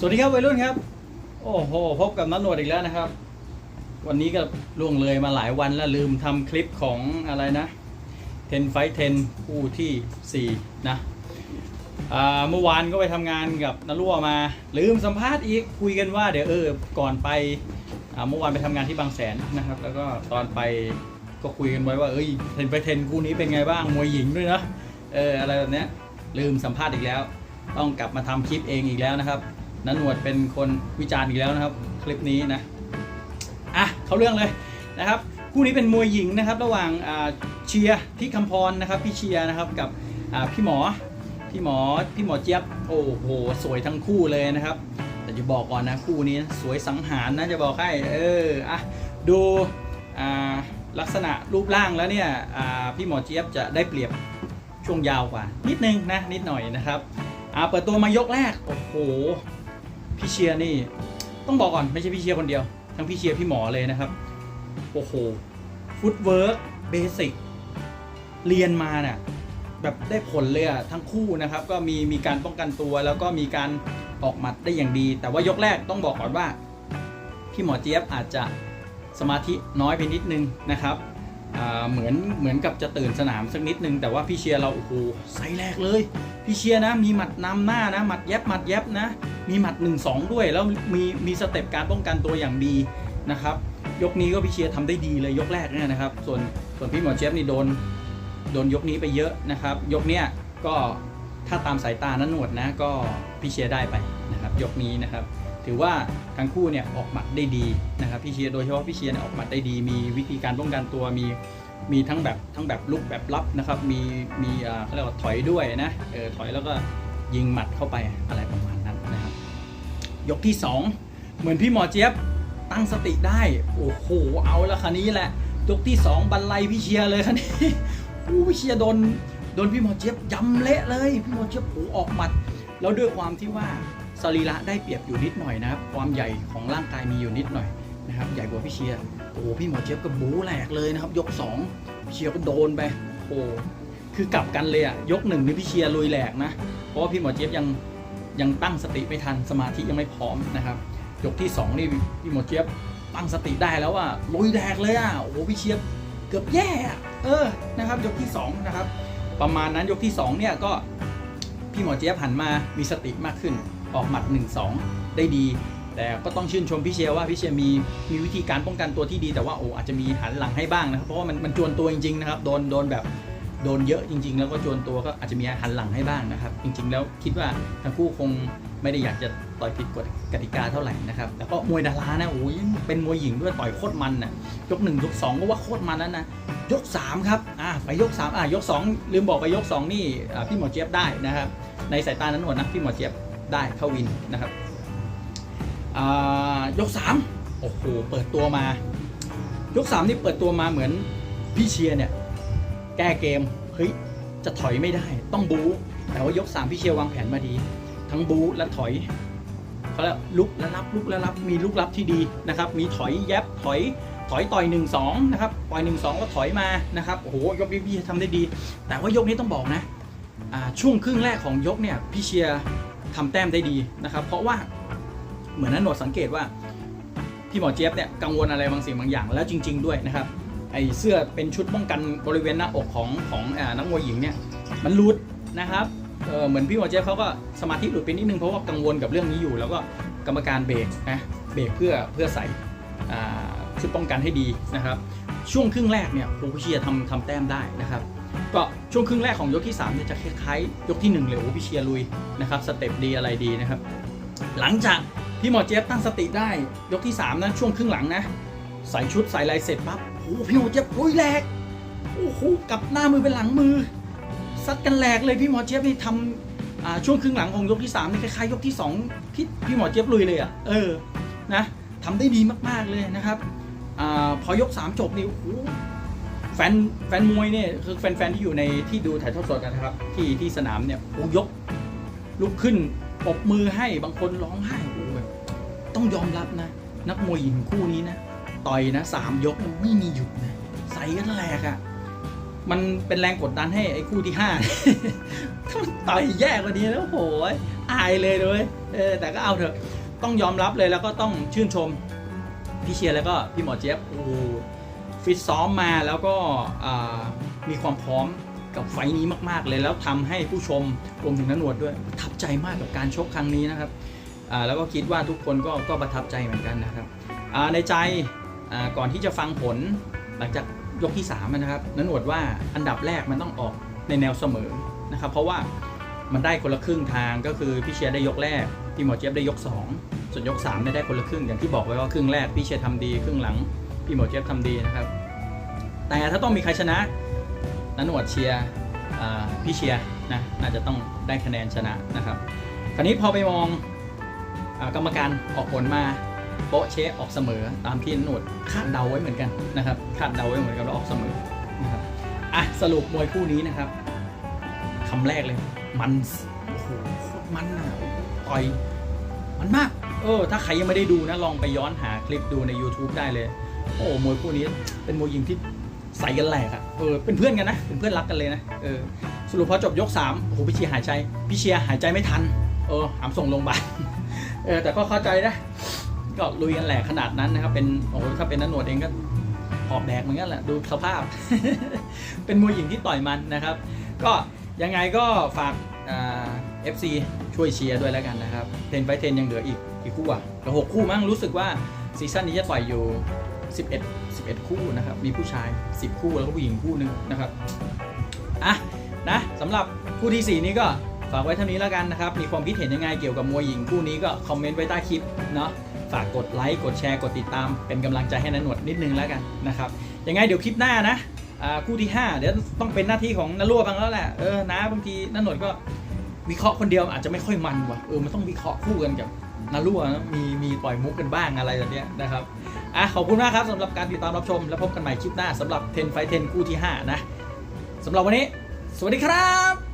สวัสดีครับวัยรุ่นครับ โอ้โห พบกับนัทหนวดอีกแล้วนะครับ วันนี้ก็ล่วงเลยมาหลายวันแล้วลืมทำคลิปของอะไรนะ10 Fight 10คู่ที่ 4 นะเมื่อวานก็ไปทำงานกับนรั่วมา ลืมสัมภาษณ์อีกคุยกันว่าเดี๋ยวเออก่อนไปเมื่อวานไปทำงานที่บางแสนนะครับ แล้วก็ตอนไปก็คุยกันไว้ว่าเอ้ย10 Fight 10คู่นี้เป็นไงบ้างมวยหญิงด้วยนะเอออะไรแบบเนี้ยลืมสัมภาษณ์อีกแล้ว ต้องกลับมาทำคลิปเองอีกแล้วนะครับ นันหนวดเป็นคนวิจารณ์อีกแล้วนะครับ คลิปนี้นะอะเขาเรื่องเลยนะครับคู่นี้เป็นมวยหญิงนะครับ ระหว่างอ่าเชียร์ที่คำพรนะครับพี่เชียร์นะครับกับอ่าพี่หมอพี่หมอพี่หมอเจี๊ยบโอ้โหสวยทั้งคู่เลยนะครับ แต่จะบอกก่อนนะคู่นี้สวยสังหารนะจะบอกให้เอออะดูอ่าลักษณะรูปร่างแล้วเนี่ยอ่าพี่หมอเจี๊ยบจะได้เปรียบช่วงยาวกว่า นิดนึงนะนิดหน่อยนะครับอ่าเปิดตัวมายกแรก โอ้โห พี่เชียร์นี่ต้องบอกก่อนไม่ใช่พี่เชียร์คนเดียว ทั้งพี่เชียร์พี่หมอเลยนะครับโอ้โหฟุตเวิร์กเบสิกเรียนมาเนี่ยแบบได้ผลเลยอะทั้งคู่นะครับ ก็มีมีการป้องกันตัว แล้วก็มีการออกหมัดได้อย่างดี แต่ว่ายกแรกต้องบอกก่อนว่า พี่หมอเจี๊ยบอาจจะสมาธิน้อยไปนิดนึงนะครับเหมือนเหมือนกับจะตื่นสนามสักนิดนึง แต่ว่าพี่เชียร์เราโอ้โหไซส์แรกเลย พี่เชียนะมีหมัดนำหน้านะหมัดแยบหมัดแยบนะ มีหมัด 1 2 ด้วย แล้วมีมีสเต็ปการป้องกันตัวอย่างดีนะครับ ยกนี้ก็พี่เชียร์ทำได้ดีเลยยกแรกเนี่ยนะครับ ส่วนส่วนพี่หมอเจฟนี่โดนโดนยกนี้ไปเยอะนะครับ ยกเนี้ยก็ถ้าตามสายตานั้นหนวดนะก็พี่เชียร์ได้ไปนะครับ ยกนี้นะครับ ถือว่าทั้งคู่เนี่ยออกหมัดได้ดีนะครับพี่เชียร์โดยเฉพาะพี่เชียร์เนี่ยออกหมัดได้ดี มีวิธีการป้องกันตัวมี มีทั้งแบบทั้งแบบลุกแบบรับนะครับ มีมีเขาเรียกว่าถอยด้วยนะเออถอยแล้วก็ยิงหมัดเข้าไปอะไรประมาณนั้นนะครับ ยกที่ 2 เหมือนพี่หมอเจี๊ยบตั้งสติได้ โอ้โหเอาละคันนี้แหละ ยกที่ 2บันไลพี่เชียเลยคันนี้อู้พี่เชียโดนโดนพี่หมอเจี๊ยบยำเละเลยพี่หมอเจี๊ยบโอ้ออกหมัด แล้วด้วยความที่ว่าสรีระได้เปรียบอยู่นิดหน่อยนะครับ ความใหญ่ของร่างกายมีอยู่นิดหน่อยนะครับ ใหญ่กว่าพี่เชีย อ้โหพี่หมอเจี๊ยบก็บูแหลกเลยนะครับ ยก2เชียร์ก็โดนไปโอ้คือกลับกันเลยอะยกหนึ่งนี่พี่เชียร์ลุยแหลกนะเพราะว่าพี่หมอเจี๊ยบยังยังตั้งสติไม่ทันสมาธิยังไม่พร้อมนะครับ ยกที่2นี่พี่หมดเจี๊ยบตั้งสติได้แล้วว่าลุยแดกเลยอะโอ้โหพี่เชียบเกือบแย่เออนะครับ ยกที่2นะครับประมาณนั้นยกที่2เนี่ยก็พี่หมอเจี๊ยบหันมามีสติมากขึ้นออกหมัด 1-2 ได้ดี แต่ก็ต้องชื่นชมพี่เชียร์ว่าพี่เชียร์มีมีวิธีการป้องกันตัวที่ดีแต่ว่าโอ้อาจจะมีหันหลังให้บ้างนะครับเพราะว่ามันมันจวนตัวจริงๆนะครับโดนโดนแบบโดนเยอะจริง ๆ แล้วก็จวนตัวก็อาจจะมีหันหลังให้บ้างนะครับ จริง ๆ แล้วคิดว่าทั้งคู่คงไม่ได้อยากจะต่อยผิดกฎกติกาเท่าไหร่นะครับแล้วก็มวยดารานะโอ้ยเป็นมวยหญิงด้วยต่อยโคตรมันนะยกหนึ่งยกสองก็ว่าโคตรมันแล้วนะยกสามครับอ่าไปยกสามอ่ายกสองลืมบอกไปยกสองนี่พี่หมอเจี๊ยบได้นะครับในสายตานั้นหนวดนะพี่หมอเจี๊ยบได้เข้าวินนะครับ ยกสามโอ้โห เปิดตัวมา ยกสามนี่เปิดตัวมาเหมือนพี่เชียร์เนี่ย แก้เกม เฮ้ย จะถอยไม่ได้ ต้องบู๊ แต่ว่ายก 3 พี่เชียร์วางแผนมาดี ทั้งบู๊และถอยเขาเรียกลุกและรับลุกและรับ มีลุกรับที่ดีนะครับ มีถอยแยบถอยถอยต่อย 1 2 นะครับ ต่อย 1 2 ก็ถอยมา นะครับ โอ้โห ยกนี้พี่ทำได้ดี แต่ว่ายกนี้ต้องบอกนะ ช่วงครึ่งแรกของยกเนี่ย พี่เชียร์ทำแต้มได้ดีนะครับ เพราะว่า เหมือนนั้นโนวดสังเกตว่าพี่หมอเจี๊ยบเนี่ยกังวลอะไรบางสิ่งบางอย่างแล้วจริง ๆ ด้วยนะครับไอเสื้อเป็นชุดป้องกันบริเวณหน้าอกของของอนักมวยหญิงเนี่ยมันหลุดนะครับเเหมือนพี่หมอเจฟเขาก็สมาธิหลุดไปนิดนึงเพราะว่ากังวลกับเรื่องนี้อยู่ แล้วก็กรรมการเบรกนะเบรกเพื่อเพื่อใส่อ่าชุดป้องกันให้ดีนะครับ ช่วงครึ่งแรกเนี่ยโอ้พี่เชียร์ทำทำแต้มได้นะครับก็ช่วงครึ่งแรกของยกที่3เนี่ยจะคล้ายๆยกที่1เลยโอ้พี่เชียร์ลุยนะครับสเต็ปดีอะไรดีนะครับ หลังจาก พี่หมอเจฟตั้งสติได้ ยกที่ 3 นะ ช่วงครึ่งหลังนะ ใส่ชุดใส่ลายเสร็จปั๊บโอ้พี่หมอเจี๊ยบลุยแหลกโอ้โหกลับหน้ามือเป็นหลังมือซัดกันแหลกเลยพี่หมอเจี๊ยบนี่ทำช่วงครึ่งหลังของยกที่3นี่คล้ายๆยกที่2ที่พี่หมอเจี๊ยบลุยเลยอะเออนะทำได้ดีมากๆเลยนะครับอพอยก 3 จบนี่โอ้โหแฟนแฟนมวยเนี่ยคือแฟนๆที่อยู่ในที่ดูถ่ายทอดสดกันนะครับ ที่ที่สนามเนี่ยโอ้ยกลุกขึ้นปรบมือให้บางคนร้องไห้โอ้ ต้องยอมรับนะ นักมวยหญิงคู่นี้นะ ต่อยนะสามยกนะไม่มีหยุดนะ ใส่กันแหลกอะ่ะ มันเป็นแรงกดดันให้ไอ้คู่ที่ห้าถ้ามันต่อยแย่กว่านี้แล้วโหยอายเลยเลยเออแต่ก็เอาเถอะ ต้องยอมรับเลยแล้วก็ต้องชื่นชมพี่เชียร์แล้วก็พี่หมอเจี๊ยบโอ้ฟิตซ้อมมาแล้วก็มีความพร้อมกับไฟนี้มาก ๆ เลยแล้วทำให้ผู้ชมรวมถึงนักหนวดด้วยประทับใจมากกับการชกครั้งนี้นะครับ แล้วก็คิดว่าทุกคนก็ก็ประทับใจเหมือนกันนะครับในใจก่อนที่จะฟังผลหลังจากยกที่3นะครับนักหนวดว่าอันดับแรกมันต้องออกในแนวเสมอนะครับ เพราะว่ามันได้คนละครึ่งทางก็คือพี่เชียร์ได้ยกแรกพี่หมอเจี๊ยบได้ยก 2 ส่วนยก3เนี่ยได้คนละครึ่งอย่างที่บอกไว้ว่าครึ่งแรกพี่เชียร์ทำดีครึ่งหลังพี่หมอเจี๊ยบทำดีนะครับ แต่ถ้าต้องมีใครชนะนันหวดเชียร์พี่เชียร์นะน่าจะต้องได้คะแนนชนะนะครับ คราวนี้พอไปมอง กรรมการออกผลมาโปะเชะออกเสมอตามที่นนหนวดคาดเดาไว้เหมือนกันนะครับคาดเดาไว้เหมือนกันว่าออกเสมอนะครับอะสรุปมวยคู่นี้นะครับคำแรกเลย มันโอ้โหมันอะต่อยมันมากเออถ้าใครยังไม่ได้ดูนะลองไปย้อนหาคลิปดูใน YouTube ได้เลย โอ้มวยคู่นี้เป็นมวยยิงที่ใส่กันแหลกอะเออเป็นเพื่อนกันนะเป็นเพื่อนรักกันเลยนะเออสรุปพอจบยก3โอ้โหพี่เชียร์หายใจพี่เชียร์หายใจไม่ทัน เออหามส่งโรงพยาบาล เออแต่ก็เข้าใจนะก็ลุยกันแหลกขนาดนั้นนะครับ เป็นโอ้โหถ้าเป็นนันหนวดเองก็หอบแดกเหมือนกันแหละดูสภาพ เป็นมวยหญิงที่ต่อยมันนะครับ ก็ยังไงก็ฝากเอ่า FC ช่วยเชียร์ด้วยแล้วกันนะครับเทนไฟเทนยังเหลืออีกกี่คู่อะเหลือหกคู่มั้งรู้สึกว่าซีซั่นนี้จะต่อยอยู่ 11 11 คู่นะครับ มีผู้ชาย 10 คู่แล้วก็ผู้หญิงคู่หนึ่งนะครับ อะ นะสำหรับคู่ที่ 4 นี้ก็ ฝากไว้เท่านี้แล้วกันนะครับ มีความคิดเห็นยังไงเกี่ยวกับมวยหญิงคู่นี้ก็คอมเมนต์ไว้ใต้คลิปเนาะ ฝากกดไลค์ กดแชร์ กดติดตาม เป็นกำลังใจให้นันหนวดนิดนึงแล้วกันนะครับ ยังไงเดี๋ยวคลิปหน้านะคู่ที่ 5 เดี๋ยวต้องเป็นหน้าที่ของนัรั่วบ้างแล้วแหละ เออ นะบางทีนันหนวดก็วิเคราะห์คนเดียวอาจจะไม่ค่อยมันว่ะ เออ มันต้องวิเคราะห์คู่กันกับนารั่วนะมี มีปล่อยมุกกันบ้างอะไรแบบนี้นะครับ อะ ขอบคุณมากครับสำหรับการติดตามรับชม แล้วพบกันใหม่คลิปหน้าสำหรับ10ไฟ10คู่ที่ 5 นะสำหรับวันนี้ สวัสดีครับ